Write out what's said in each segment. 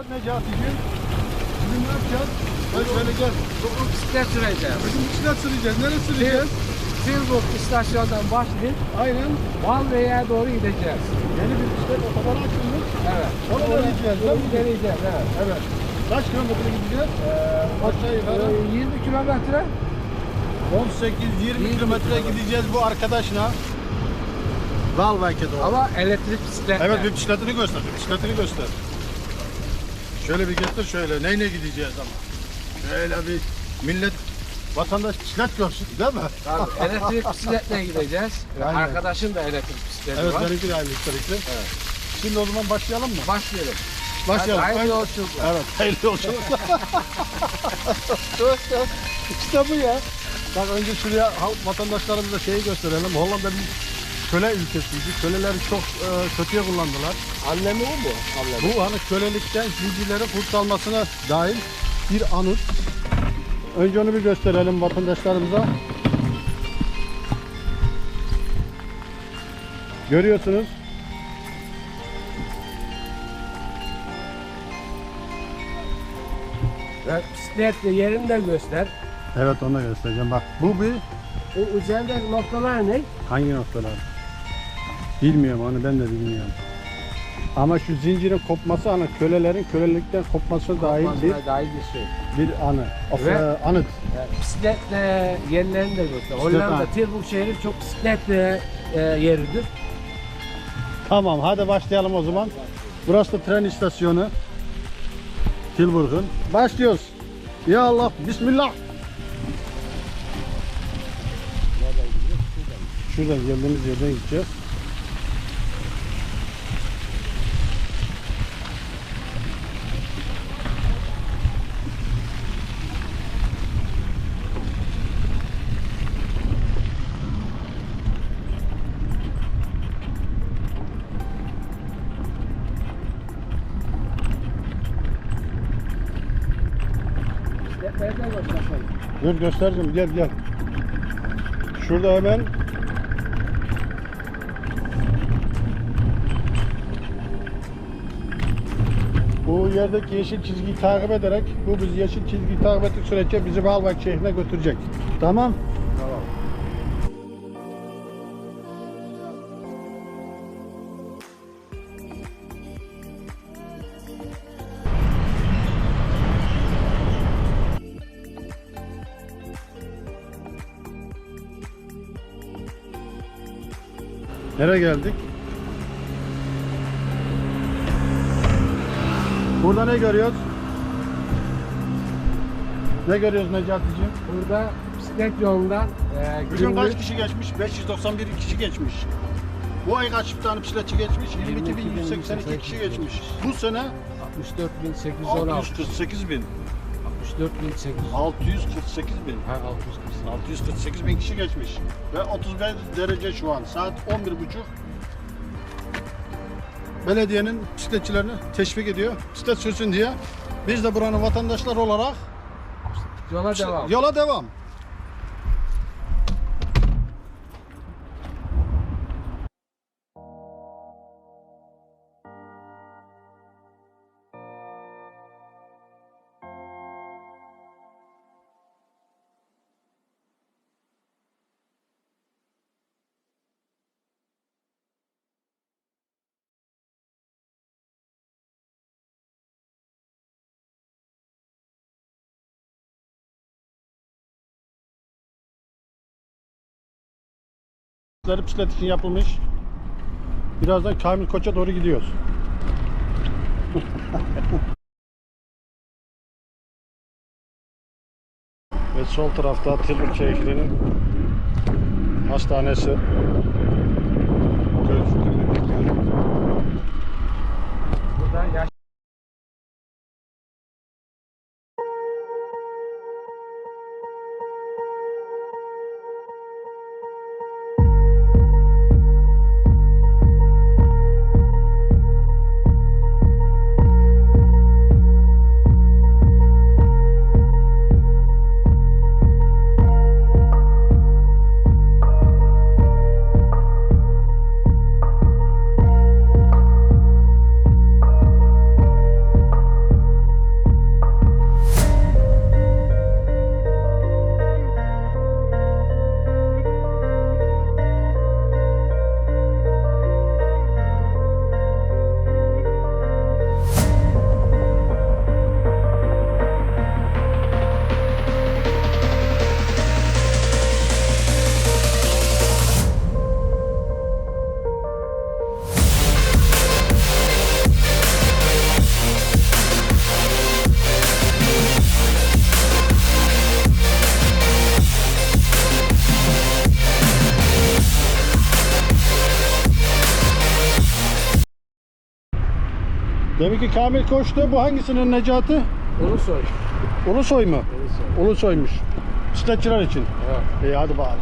Evet Necati'ciğim. Bugün ne yapacağız? Hadi şöyle gel. Bugün bisiklet süreceğim. Bugün bisiklet süreceğiz. Nereye süreceğiz? Tilburg istasyondan başlayıp Aynen. Valve'ye doğru gideceğiz. Yeni bir bisiklet otobanı açılmış. Evet. Onu deneyeceğiz? Onu deneyeceğiz. Evet. Evet. Kaç kilometre gideceğiz? Aşağı yukarı. Ee, 20 kilometre. 18-20 kilometre gideceğiz bu arkadaşla. Valvek'e doğru. Ama elektrik bisiklet. Evet bir bisikletini göster. bir Bisikletini göster. Şöyle bir getir şöyle. Neyle gideceğiz ama. Şöyle bir millet vatandaş bisiklet görsün değil mi? Tabii, elektrik bisikletle gideceğiz. Aynen. Arkadaşın da elektrik bisikleti Evet var. benimki de aynı elektrikli. Şimdi o zaman başlayalım mı? Başlayalım. Başlayalım. Hadi, hayırlı yolculuklar. Evet hayırlı yolculuklar. işte bu ya. Bak önce şuraya vatandaşlarımıza şeyi gösterelim. Hollanda bir köle ülkesiydi. Köleleri çok e, kötüye kullandılar. Annemi o mu? Annemi. Bu hani kölelikten zincirlerin kurtarılmasına dair bir anıt. Önce onu bir gösterelim vatandaşlarımıza. Görüyorsunuz. Ve bisikletle yerini de göster. Evet onu da göstereceğim. Bak bu bir O üzerindeki noktalar ne? hangi noktalar? Bilmiyorum onu ben de bilmiyorum. Ama şu zincirin kopması hani kölelerin kölelikten kopması dahil bir, dair bir şey. bir anı. Of, Ve- e, anıt. Yani bisikletle yerlerini de göster. Hollanda, ha. Tilburg şehri çok bisikletle e, yeridir. Tamam hadi başlayalım o zaman. Burası da tren istasyonu. Tilburg'un. Başlıyoruz. Ya Allah bismillah. Şuradan geldiğimiz yerden gideceğiz. Dur göstereceğim gel gel. Şurada hemen bu yerdeki yeşil çizgiyi takip ederek bu biz yeşil çizgiyi takip ettik sürece bizi Balbek şehrine götürecek. Tamam. Nereye geldik? Burada ne görüyoruz? Ne görüyoruz Necati'ciğim? Burada bisiklet yolundan e, Bugün kaç kişi geçmiş? 591 kişi geçmiş. Bu ay kaç tane bisikletçi geçmiş? 22.182 kişi geçmiş. Bu sene 64.816. 68.000. 4800. 648 bin. Ha 648. 648 bin kişi geçmiş. Ve 35 derece şu an. Saat 11.30. Belediyenin bisikletçilerini teşvik ediyor. Bisiklet sürsün diye. Biz de buranın vatandaşları olarak yola devam. Yola devam. Bisikletler bisiklet için yapılmış. Birazdan Kamil Koç'a doğru gidiyoruz. Ve sol tarafta Tilburg şehrinin hastanesi. Ki Kamil koştu. Bu hangisinin Necati? Ulusoy. Ulusoy mu? Ulusoy. Ulusoymuş. Bisikletçiler için. Evet. İyi hadi bakalım.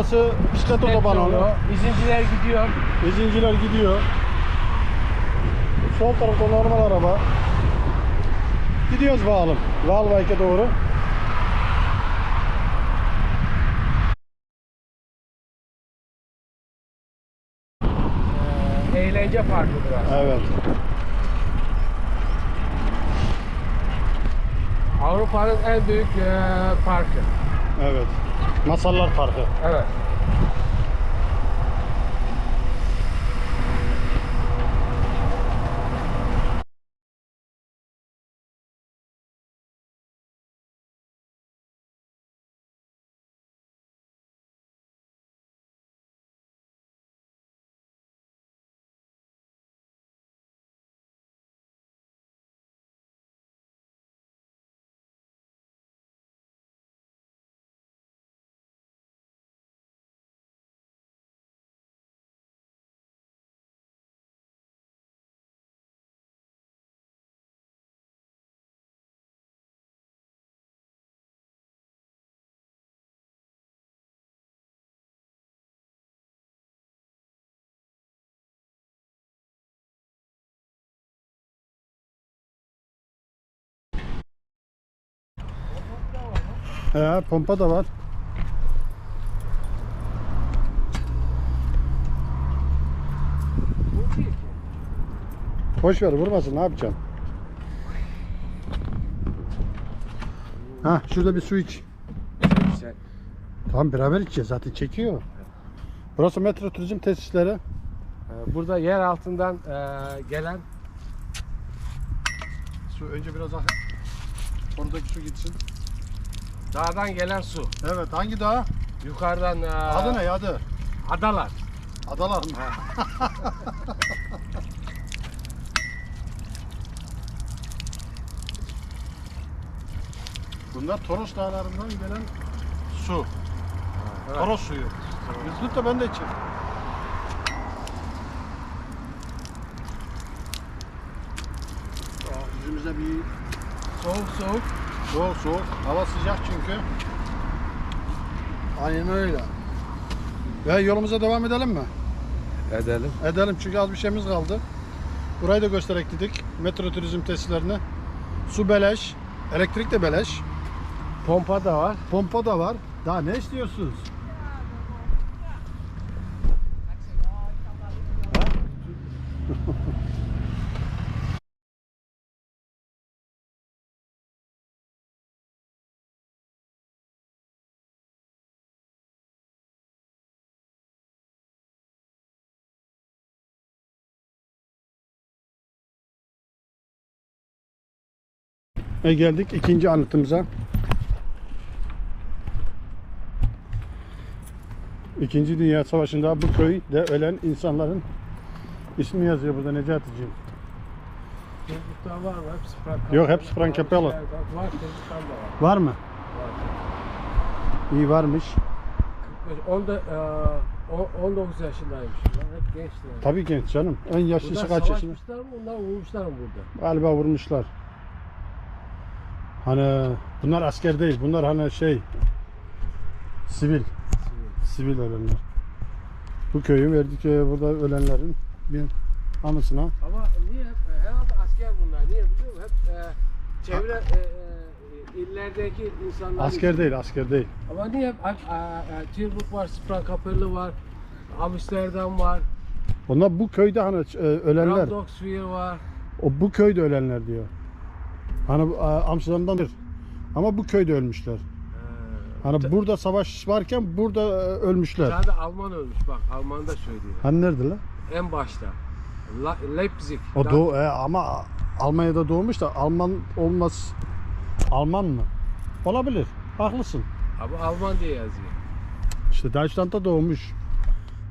Ortası bisiklet otobanı. yolu, İzinciler gidiyor. İzinciler gidiyor. Sol tarafta normal araba. Gidiyoruz bakalım. Valvayke doğru. Ee, eğlence parkı burası. Evet. Avrupa'nın en büyük e, parkı. Evet. Masallar Parkı. Evet. He, pompa da var. Boş ver vurmasın ne yapacaksın? Ha şurada bir su iç. Güzel. Tamam beraber içeceğiz zaten çekiyor. Burası metro turizm tesisleri. Ee, Burada yer altından e, gelen Su önce biraz daha. Oradaki su gitsin. Dağdan gelen su. Evet hangi dağ? Yukarıdan e, Adı ne adı? adalar. Adalar mı? Bunlar Toros dağlarından gelen su. Evet. Toros suyu. Biz tut da ben de içeyim. Aa, Yüzümüze bir Soğuk soğuk. Soğuk soğuk. Hava sıcak çünkü. Aynen öyle. Ve yolumuza devam edelim mi? Edelim. Edelim çünkü az bir şeyimiz kaldı. Burayı da göstererek dedik. Metro turizm tesislerini. Su beleş. Elektrik de beleş. Pompa da var. Pompa da var. Daha ne istiyorsunuz? Ve geldik ikinci anıtımıza. İkinci Dünya Savaşı'nda bu köyde ölen insanların ismi yazıyor burada Necati'ciğim. Çocuklar var mı? Hepsi Frank Yok, hepsi Frank Capello. Var da var. Var mı? İyi varmış. 45, onda, e, o- 19 yaşındaymış. Bunlar hep gençler. Tabii genç canım. En yaşlısı Bunlar kaç yaşında? savaşmışlar mı? Onlar vurmuşlar mı burada? Galiba vurmuşlar. Hani bunlar asker değil. Bunlar hani şey sivil. Sivil ölenler. Bu köyü verdik e, burada ölenlerin bir anısına. Ama niye hep, e, herhalde asker bunlar. Niye biliyor musun? Hep e, çevre e, e, illerdeki insanlar. Asker değil, asker değil. Ama niye hep a- a- Tilburg var, Sprangkapelle var, Amsterdam var, Onlar bu köyde hani e, ölenler. Brandoxvier var. O bu köyde ölenler diyor. Hani bu, a, Amsterdam'dan ama bu köyde ölmüşler. Hani burada savaş varken burada e, ölmüşler. De Alman ölmüş bak, Alman da söylüyor. Hani nerede lan? En başta. La- Leipzig. O Da- doğu e, ama Almanya'da doğmuş da Alman olmaz. Alman mı? Olabilir. Haklısın. Abi Alman diye yazıyor. İşte Deutschland'da doğmuş.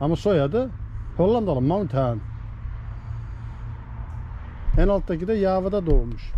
Ama soyadı Hollandalı Mountain. En alttaki de Yava'da doğmuş.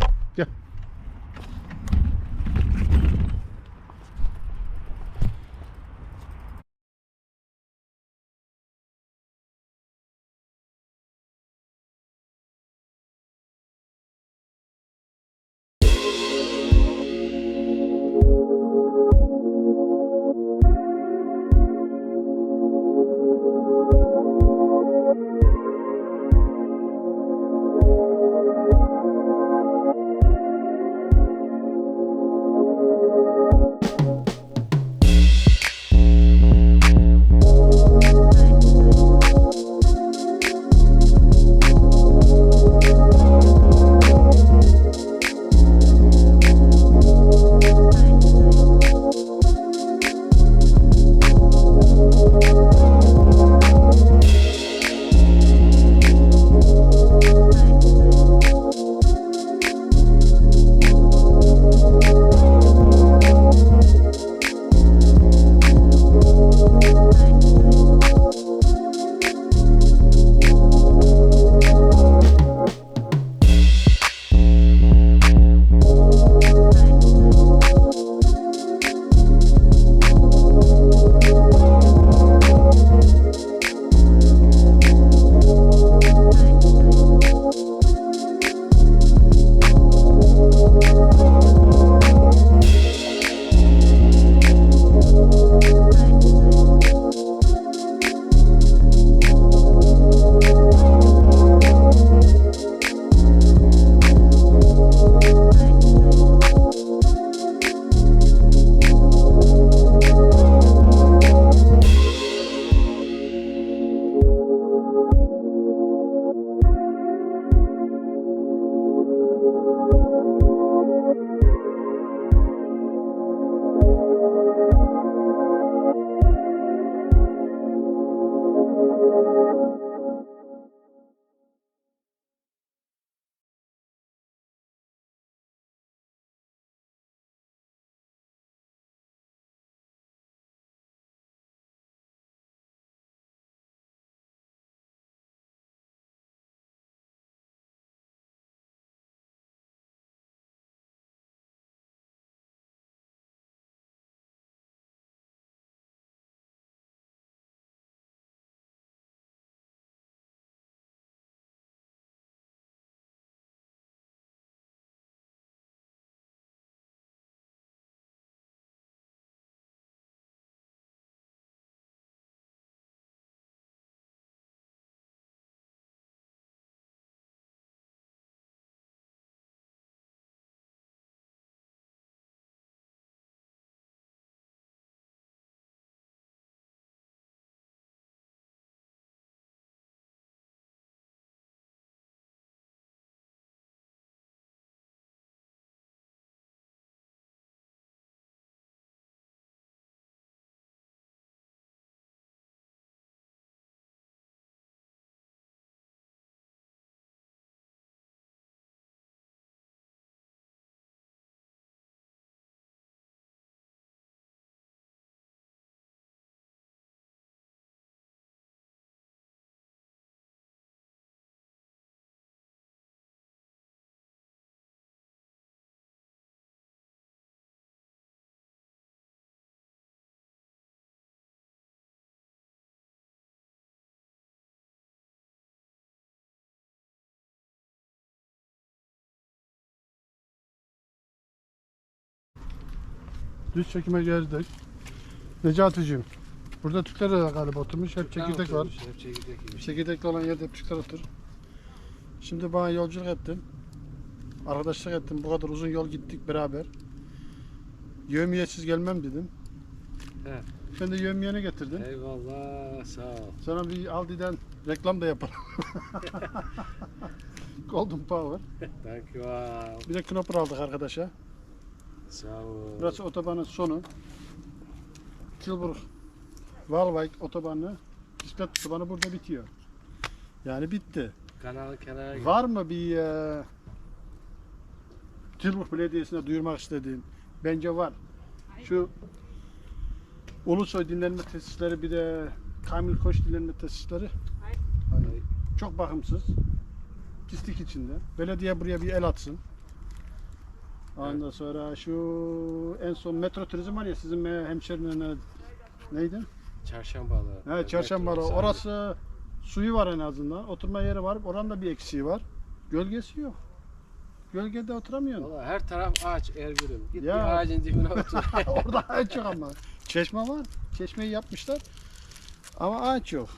Düz çekime geldik. Necati'cim. Burada Türkler de galiba oturmuş. Hep çekirdek var. Hep çekirdek gibi. Çekirdekli olan yerde hep Türkler otur. Şimdi bana yolculuk ettin. Arkadaşlık ettin. Bu kadar uzun yol gittik beraber. Yövmiyetsiz gelmem dedim. He. Ben de yövmiyeni getirdim. Eyvallah sağ ol. Sana bir Aldi'den reklam da yapalım. Golden Power. Thank you. Bir de knopper aldık arkadaşa. Sağ ol. Burası otobanın sonu. Tilburg Waalwijk otobanı bisiklet otobanı burada bitiyor. Yani bitti. Kanalı kenara. Var mı bir e, Tilburg Belediyesi'ne duyurmak istediğin? Bence var. Şu Ulusoy dinlenme tesisleri bir de Kamil Koç dinlenme tesisleri çok bakımsız. Pislik içinde. Belediye buraya bir el atsın. Ondan sonra şu en son metro turizm var ya sizin hemşerinin ne- neydi? Çarşambalı. He, Çarşambalı. Orası suyu var en azından. Oturma yeri var. Oranın da bir eksiği var. Gölgesi yok. Gölgede oturamıyorsun. Valla her taraf ağaç Ergül'üm. Git Ya. bir ağacın dibine otur. Orada ağaç yok ama. Çeşme var. Çeşmeyi yapmışlar. Ama ağaç yok.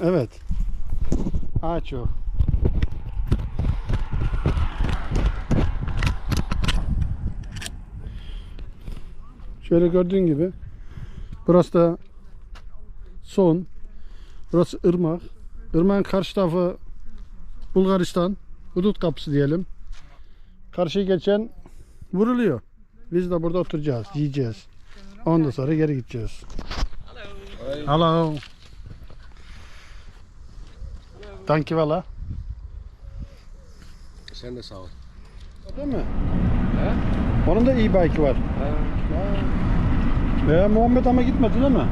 Evet. Ağaç yok. Şöyle gördüğün gibi burası da son. Burası ırmak. Irmağın karşı tarafı Bulgaristan. Hudut kapısı diyelim. Karşıya geçen vuruluyor. Biz de burada oturacağız, yiyeceğiz. Ondan sonra geri gideceğiz. Hello. Thank you valla. Sen de sağ ol. Değil mi? He? Onun da iyi bike var. Ha. Ee, Muhammed ama gitmedi değil mi?